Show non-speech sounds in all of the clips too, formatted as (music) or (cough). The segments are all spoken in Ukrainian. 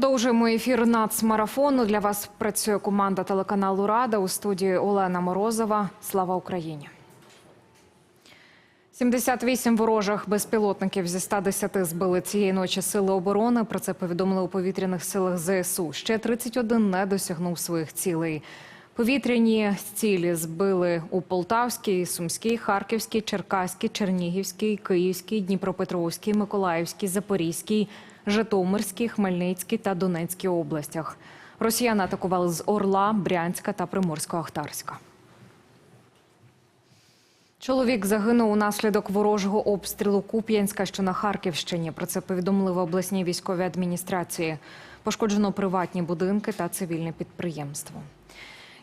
Продовжуємо ефір нацмарафону. Для вас працює команда телеканалу Рада у студії Олена Морозова. Слава Україні. 78 ворожих безпілотників зі 110 збили цієї ночі сили оборони. Про це повідомили у повітряних силах ЗСУ. Ще 31 не досягнув своїх цілей. Повітряні цілі збили у Полтавській, Сумській, Харківській, Черкаській, Чернігівській, Київській, Дніпропетровській, Миколаївській, Запорізькій, Житомирській, Хмельницькій та Донецькій областях. Росіяни атакували з Орла, Брянська та Приморсько-Ахтарська. Чоловік загинув унаслідок ворожого обстрілу Куп'янська, що на Харківщині. Про це повідомили в обласній військовій адміністрації. Пошкоджено приватні будинки та цивільне підприємство.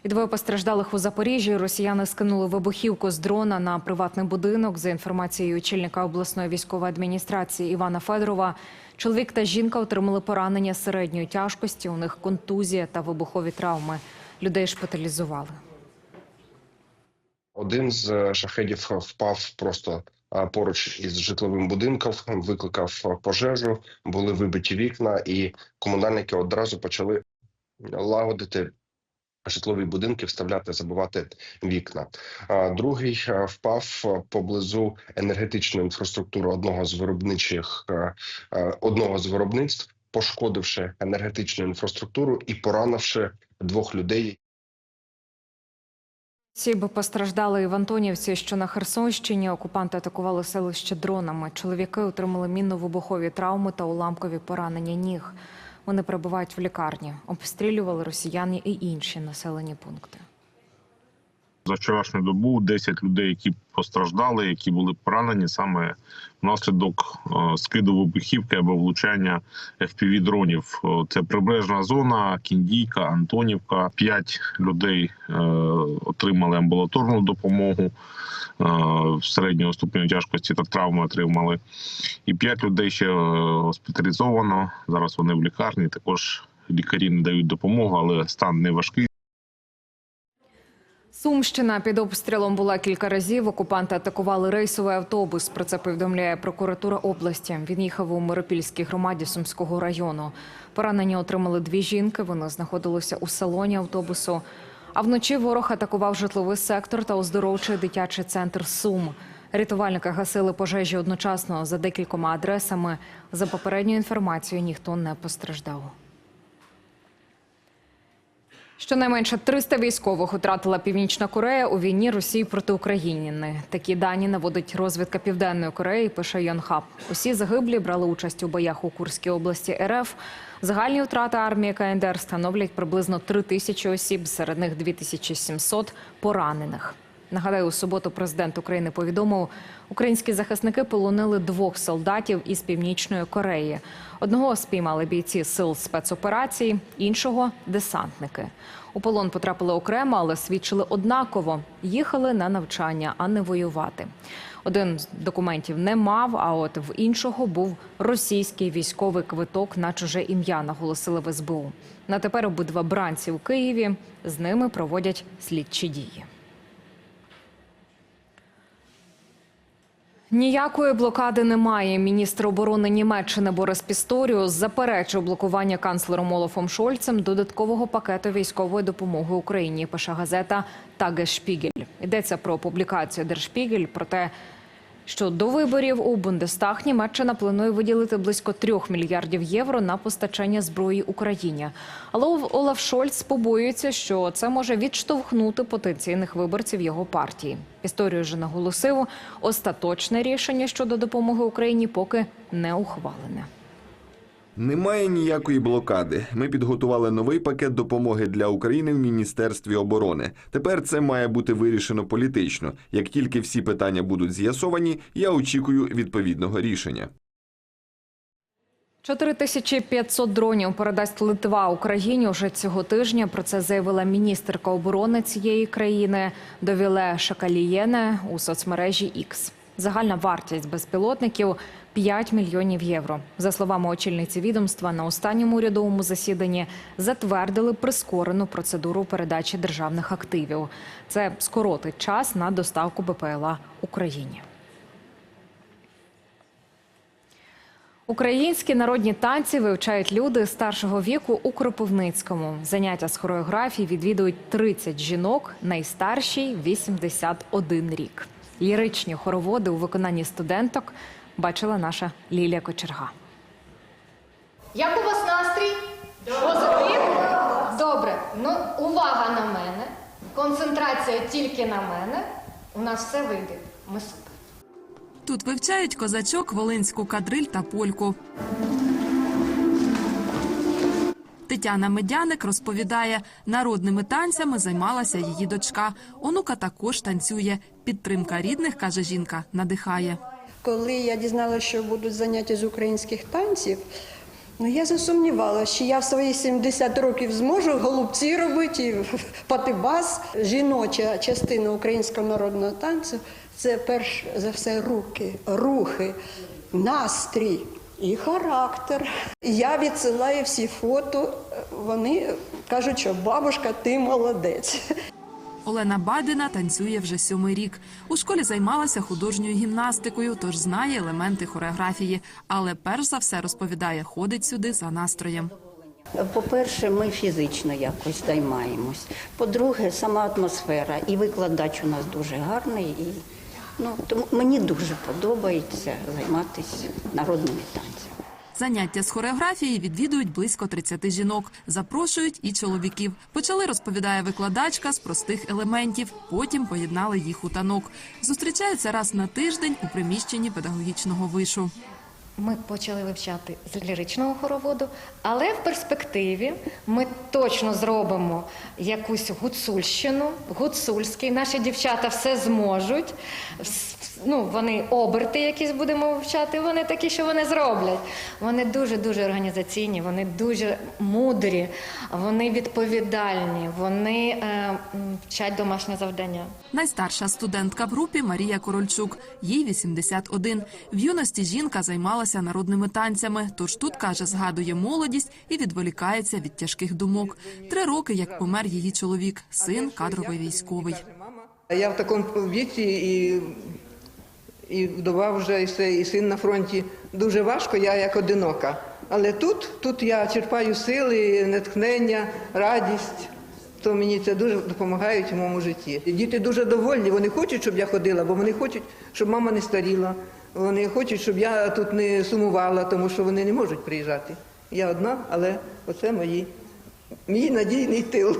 І двоє постраждалих у Запоріжжі. Росіяни скинули вибухівку з дрона на приватний будинок. За інформацією очільника обласної військової адміністрації Івана Федорова, чоловік та жінка отримали поранення середньої тяжкості. У них контузія та вибухові травми. Людей шпиталізували. Один з е, шахедів впав просто е, поруч із житловим будинком, викликав пожежу, були вибиті вікна, і комунальники одразу почали лагодити житлові будинки, вставляти, забивати вікна. Другий впав поблизу енергетичної інфраструктури одного з виробничих одного з виробництв, пошкодивши енергетичну інфраструктуру і поранивши двох людей. Ці би постраждали і в Антонівці, що на Херсонщині окупанти атакували селище дронами. Чоловіки отримали мінно-вибухові травми та уламкові поранення ніг. Вони перебувають в лікарні. Обстрілювали росіяни і інші населені пункти. За вчорашню добу 10 людей, які постраждали, які були поранені саме внаслідок е, скиду вибухівки або влучання fpv дронів. Е, Це прибережна зона, Кіндійка, Антонівка. П'ять людей е, отримали амбулаторну допомогу е, середнього ступеню тяжкості та травми отримали. І п'ять людей ще госпіталізовано. Зараз вони в лікарні. Також лікарі не дають допомогу, але стан не важкий. Сумщина під обстрілом була кілька разів. Окупанти атакували рейсовий автобус. Про це повідомляє прокуратура області. Він їхав у Миропільській громаді Сумського району. Поранення отримали дві жінки. Вони знаходилися у салоні автобусу. А вночі ворог атакував житловий сектор та оздоровчий дитячий центр Сум. Рятувальники гасили пожежі одночасно за декількома адресами. За попередньою інформацією, ніхто не постраждав. Щонайменше 300 військових втратила Північна Корея у війні Росії проти України. Такі дані наводить розвідка Південної Кореї. Пише Йонхаб. Усі загиблі брали участь у боях у Курській області РФ. Загальні втрати армії КНДР становлять приблизно 3 тисячі осіб, серед них 2700 поранених. Нагадаю, у суботу президент України повідомив, українські захисники полонили двох солдатів із північної Кореї. Одного спіймали бійці сил спецоперацій, іншого десантники. У полон потрапили окремо, але свідчили однаково. Їхали на навчання, а не воювати. Один з документів не мав, а от в іншого був російський військовий квиток на чуже ім'я, наголосили в СБУ. На тепер обидва бранці у Києві з ними проводять слідчі дії. Ніякої блокади немає. Міністр оборони Німеччини Борис Пісторіус заперечив блокування канцлером Олафом Шольцем додаткового пакету військової допомоги Україні. Пише газета Тагешпігель. Йдеться про публікацію Держпігель про те, що до виборів у Бундестаг Німеччина планує виділити близько трьох мільярдів євро на постачання зброї Україні. Але Олаф Шольц побоюється, що це може відштовхнути потенційних виборців його партії. Історію ж наголосив, остаточне рішення щодо допомоги Україні поки не ухвалене. Немає ніякої блокади. Ми підготували новий пакет допомоги для України в Міністерстві оборони. Тепер це має бути вирішено політично. Як тільки всі питання будуть з'ясовані, я очікую відповідного рішення. 4500 дронів передасть Литва Україні уже цього тижня. Про це заявила міністерка оборони цієї країни Довіле Шакалієне у соцмережі X. Загальна вартість безпілотників 5 мільйонів євро. За словами очільниці відомства, на останньому урядовому засіданні затвердили прискорену процедуру передачі державних активів. Це скоротить час на доставку БПЛА Україні. Українські народні танці вивчають люди старшого віку у Кропивницькому. Заняття з хореографії відвідують 30 жінок, найстаршій – 81 рік. Ліричні хороводи у виконанні студенток бачила наша Лілія Кочерга. Як у вас настрій? Позитив? Добре. Ну, увага на мене. Концентрація тільки на мене. У нас все вийде. Ми супер. Тут вивчають козачок, волинську кадриль та польку. Тетяна Медяник розповідає, народними танцями займалася її дочка. Онука також танцює. Підтримка рідних, каже жінка, надихає. Коли я дізналася, що будуть заняття з українських танців, ну я засумнівалася, що я в свої 70 років зможу голубці робити, (laughs) патибас. Жіноча частина українського народного танцю це перш за все руки, рухи, настрій і характер. Я відсилаю всі фото. Вони кажуть, що бабушка, ти молодець. Олена Бадина танцює вже сьомий рік. У школі займалася художньою гімнастикою, тож знає елементи хореографії. Але перш за все розповідає, ходить сюди за настроєм. По-перше, ми фізично якось займаємось. По-друге, сама атмосфера і викладач у нас дуже гарний. І, ну, тому мені дуже подобається займатися народними танцями. Заняття з хореографії відвідують близько 30 жінок. Запрошують і чоловіків. Почали, розповідає викладачка, з простих елементів. Потім поєднали їх у танок. Зустрічаються раз на тиждень у приміщенні педагогічного вишу. Ми почали вивчати з ліричного хороводу, але в перспективі ми точно зробимо якусь гуцульщину, гуцульський. Наші дівчата все зможуть. Ну, вони оберти якісь будемо вивчати, вони такі, що вони зроблять. Вони дуже-дуже організаційні, вони дуже мудрі, вони відповідальні, вони е, вчать домашнє завдання. Найстарша студентка в групі Марія Корольчук. Їй 81. В юності жінка займалася народними танцями. Тож тут каже, згадує молодість і відволікається від тяжких думок. Три роки, як помер її чоловік, син кадровий військовий. Я в такому віці і, і вдова вже, і, все, і син на фронті. Дуже важко, я як одинока. Але тут, тут я черпаю сили, натхнення, радість. То мені це дуже допомагає в моєму житті. Діти дуже довольні, вони хочуть, щоб я ходила, бо вони хочуть, щоб мама не старіла. Вони хочуть, щоб я тут не сумувала, тому що вони не можуть приїжджати. Я одна, але оце мої, мій надійний тил.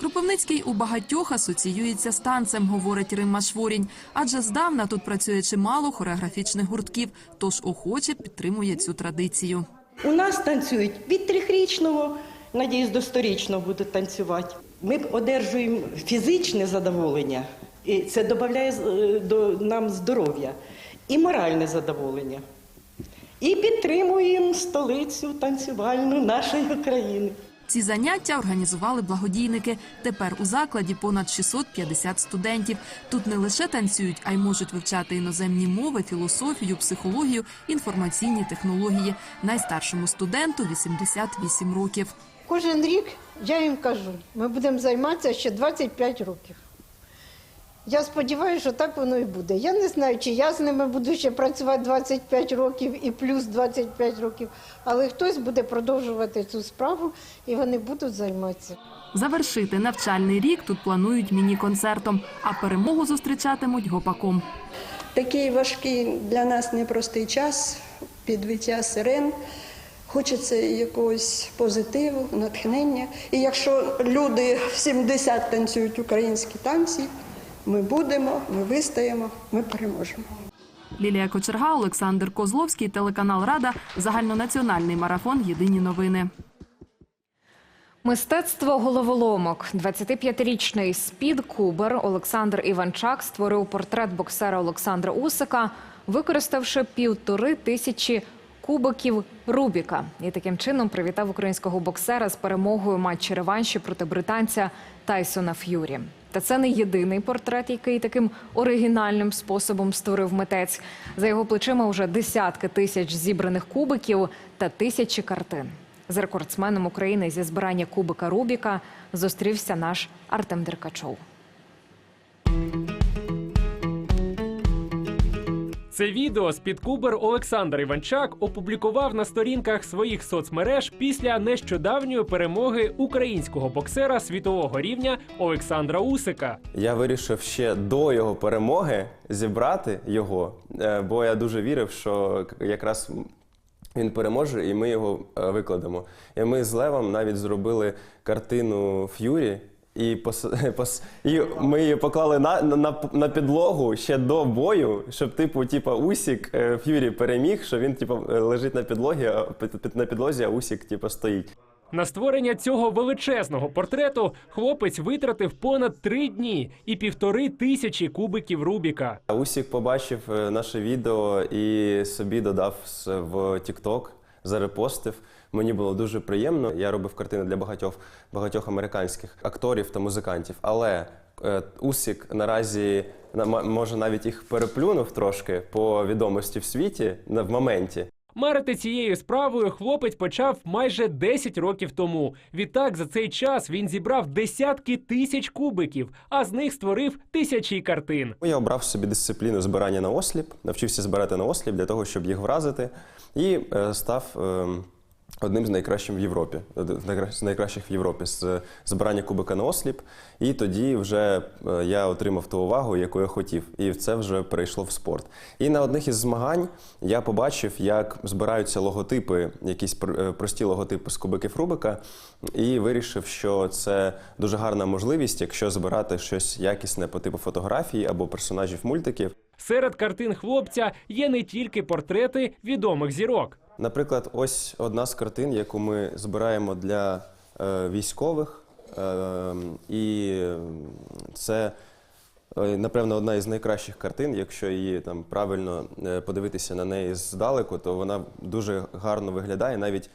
Кропивницький у багатьох асоціюється з танцем, говорить Римма Шворінь. Адже здавна тут працює чимало хореографічних гуртків, тож охоче підтримує цю традицію. У нас танцюють від трьохрічного, надіюсь, до сторічного будуть танцювати. Ми одержуємо фізичне задоволення, і це додає е, до нам здоров'я, і моральне задоволення. І підтримуємо столицю танцювальну нашої країни. Ці заняття організували благодійники. Тепер у закладі понад 650 студентів. Тут не лише танцюють, а й можуть вивчати іноземні мови, філософію, психологію, інформаційні технології. Найстаршому студенту 88 років. Кожен рік я їм кажу, ми будемо займатися ще 25 років. Я сподіваюся, що так воно і буде. Я не знаю, чи я з ними буду ще працювати 25 років і плюс 25 років, але хтось буде продовжувати цю справу і вони будуть займатися. Завершити навчальний рік тут планують міні-концертом, а перемогу зустрічатимуть гопаком. Такий важкий для нас непростий час, підвиття сирен. Хочеться якогось позитиву, натхнення. І якщо люди в 70 танцюють українські танці, ми будемо, ми вистоїмо, ми переможемо. Лілія Кочерга, Олександр Козловський, телеканал Рада, загальнонаціональний марафон. Єдині новини. Мистецтво головоломок. 25-річний спід-кубер Олександр Іванчак створив портрет боксера Олександра Усика, використавши півтори тисячі кубиків Рубіка. І таким чином привітав українського боксера з перемогою матчі реванші проти британця Тайсона Ф'юрі. Та це не єдиний портрет, який таким оригінальним способом створив митець. За його плечима вже десятки тисяч зібраних кубиків та тисячі картин. З рекордсменом України зі збирання кубика Рубіка зустрівся наш Артем Деркачов. Це відео спідкубер Олександр Іванчак опублікував на сторінках своїх соцмереж після нещодавньої перемоги українського боксера світового рівня Олександра Усика. Я вирішив ще до його перемоги зібрати його, е, бо я дуже вірив, що якраз він переможе, і ми його е, викладемо. І ми з Левом навіть зробили картину Ф'юрі. І, пос... (laughs) пос- і ми її поклали на, на, на підлогу ще до бою, щоб, типу, типу, Усік е, Ф'юрі переміг, що він типу, е, лежить на підлогі, на підлозі, а Усік типу, стоїть. На створення цього величезного портрету хлопець витратив понад три дні і півтори тисячі кубиків Рубіка. Усік побачив е, наше відео і собі додав в TikTok, зарепостив. Мені було дуже приємно. Я робив картини для багатьох багатьох американських акторів та музикантів. Але е, Усік наразі на- може навіть їх переплюнув трошки по відомості в світі на в моменті. Марити цією справою хлопець почав майже 10 років тому. Відтак за цей час він зібрав десятки тисяч кубиків, а з них створив тисячі картин. Я обрав собі дисципліну збирання на осліп, навчився збирати на осліп для того, щоб їх вразити, і е, став е, одним з найкращих в Європі, з найкра- найкращих в Європі з е, збирання кубика на осліп. І тоді вже е, я отримав ту увагу, яку я хотів, і це вже перейшло в спорт. І на одних із змагань я побачив, як збираються логотипи, якісь е, прості логотипи з кубиків Рубика, і вирішив, що це дуже гарна можливість, якщо збирати щось якісне по типу фотографії або персонажів мультиків. Серед картин хлопця є не тільки портрети відомих зірок. Наприклад, ось одна з картин, яку ми збираємо для е, військових, е, і це. е, Напевно, одна із найкращих картин. Якщо її там правильно подивитися на неї здалеку, то вона дуже гарно виглядає навіть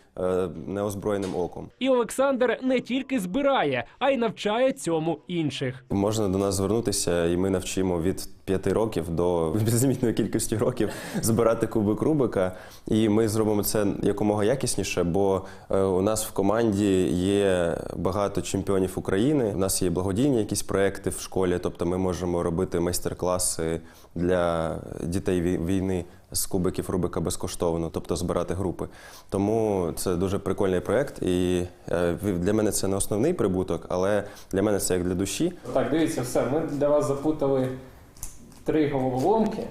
неозброєним оком. І Олександр не тільки збирає, а й навчає цьому інших. Можна до нас звернутися, і ми навчимо від 5 років до безлімітної кількості років збирати кубик Рубика. І ми зробимо це якомога якісніше, бо е, у нас в команді є багато чемпіонів України. У нас є благодійні якісь проекти в школі, тобто ми можемо робити майстер-класи для дітей вій- війни. З кубиків Рубика безкоштовно, тобто збирати групи. Тому це дуже прикольний проект, і е, для мене це не основний прибуток, але для мене це як для душі. Так, дивіться, все. Ми для вас запутали три головоломки.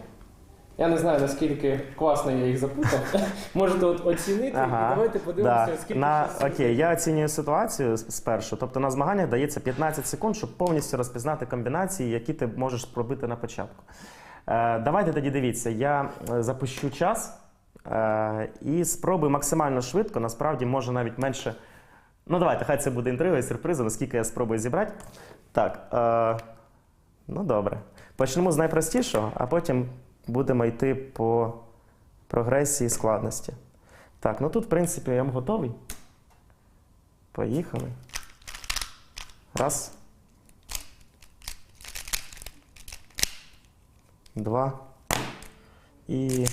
Я не знаю, наскільки класно я їх запутав. (laughs) Можете от оцінити Ага, і давайте подивимося, да. скільки на часу. окей, я оцінюю ситуацію спершу. Тобто на змаганнях дається 15 секунд, щоб повністю розпізнати комбінації, які ти можеш пробити на початку. Е, давайте тоді дивіться, я е, запущу час е, і спробую максимально швидко, насправді може навіть менше. Ну, давайте, хай це буде інтрига і сюрпризом, наскільки я спробую зібрати. Так, ну добре. Почнемо з найпростішого, а потім будемо йти по прогресії складності. Так, ну тут, в принципі, я готовий. Поїхали. Раз. Два. І.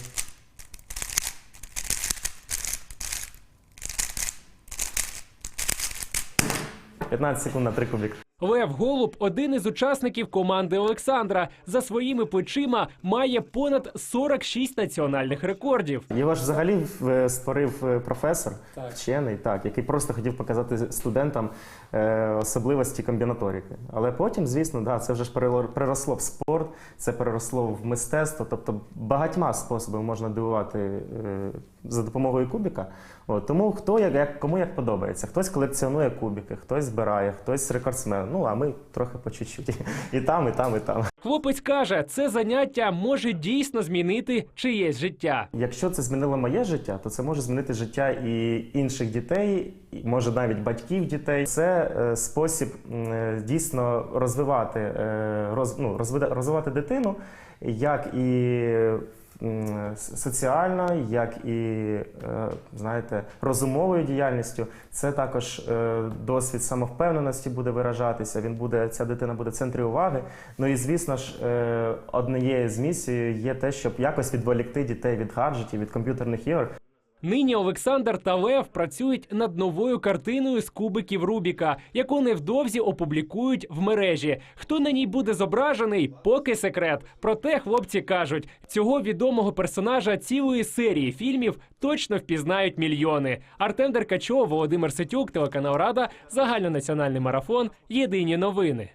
П'ятнадцять секунд на три кубик. Лев Голуб один із учасників команди Олександра. За своїми плечима має понад 46 національних рекордів. Його ж взагалі е, створив е, професор, Так. вчений, так, який просто хотів показати студентам е, особливості комбінаторики. Але потім, звісно, да, це вже ж переросло в спорт, це переросло в мистецтво. Тобто багатьма способами можна дивувати за допомогою кубіка. От, тому хто як, як кому як подобається. Хтось колекціонує кубики, хтось збирає, хтось рекордсмен. Ну а ми трохи по чуть-чуть. (laughs) І там, і там, і там. Хлопець каже, це заняття може дійсно змінити чиєсь життя. Якщо це змінило моє життя, то це може змінити життя і інших дітей, може навіть батьків дітей. Це е, спосіб е, дійсно розвивати, е, роз, ну, розвивати дитину як і м, с- соціально, як і е, знаєте, розумовою діяльністю. Це також е, досвід самовпевненості буде виражатися. Він буде, ця дитина буде в центрі уваги. Ну і звісно ж, е, однією з місій є те, щоб якось відволікти дітей від гаджетів, від комп'ютерних ігор. Нині Олександр та Лев працюють над новою картиною з кубиків Рубіка, яку невдовзі опублікують в мережі. Хто на ній буде зображений, поки секрет. Проте хлопці кажуть, цього відомого персонажа цілої серії фільмів точно впізнають мільйони. Артем Деркачов, Володимир Сетюк, телеканал Рада, загальнонаціональний марафон. Єдині новини.